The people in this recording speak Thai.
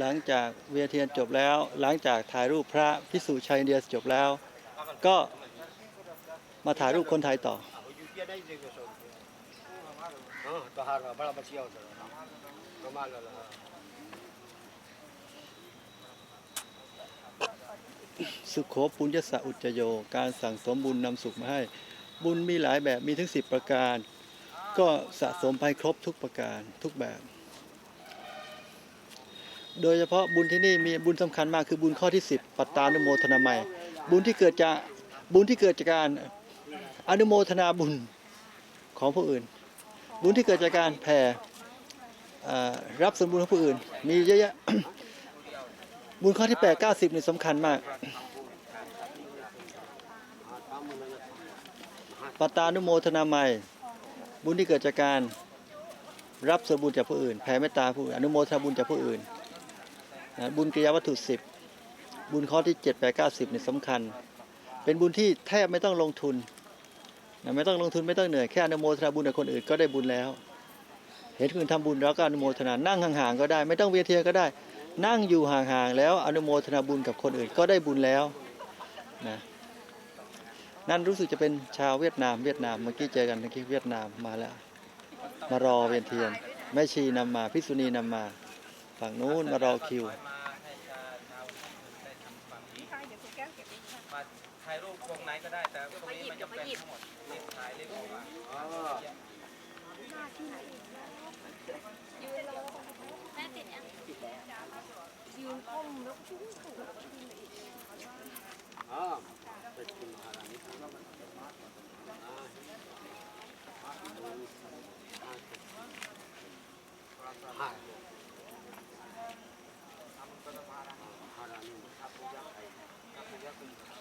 หลังจากเวียเทียนจบแล้ว หลังจากถ่ายรูปพระพิสุชัยเดียจบแล้ว ก็มาถ่ายรูปคนไทยต่อ สุขโขปุญญสะอุจโย การสั่งสมบุญนำสุขมาให้ บุญมีหลายแบบมีถึงสิบประการ ก็สะสมไปครบทุกประการทุกแบบ โดยเฉพาะบุญที่นี่มีบุญสำคัญมากคือบุญข้อที่ 10 ปัตตานุโมทนาใหม่ บุญที่เกิดจากบุญที่เกิดจากการอนุโมทนาบุญของผู้อื่น บุญที่เกิดจากการแผ่รับส่วนบุญของผู้อื่น มีเยอะแยะบุญข้อที่ 8 90นี่สำคัญมาก ปัตตานุโมทนาใหม่ บุญที่เกิดจากการรับส่วนบุญจากผู้อื่น แผ่เมตตาผู้อื่นอนุโมทนาบุญจากผู้อื่น นะบุญกิริยาวัตถุสิบบุญข้อที่ 7 8 90นี่ยสำคัญ เป็นบุญที่แทบไม่ต้องลงทุนนะไม่ต้องลงทุนไม่ต้องเหนื่อยแค่อนุโมทนาบุญกับคนอื่นก็ได้บุญแล้ว เห็นคนอื่นทำบุญเราก็อนุโมทนานั่งห่างๆก็ได้ ไม่ต้องเวียนเทียนก็ได้ นั่งอยู่ห่างๆแล้วอนุโมทนาบุญกับคนอื่นก็ได้บุญแล้วนะนั่นรู้สึกจะเป็นชาวเวียดนามเวียดนามเมื่อกี้เจอกันเมื่อกี้เวียดนามมาแล้ว มารอเวียนเทียนแม่ชีนำมาพิษุณีนำมา ฝั่งนู้นมารอคิวถ่ายรูปตรงไหนก็ได้แต่ตรงนี้มันจะเป็นทั้งหมดนี่ถ่ายเรียกออกา 있습니다.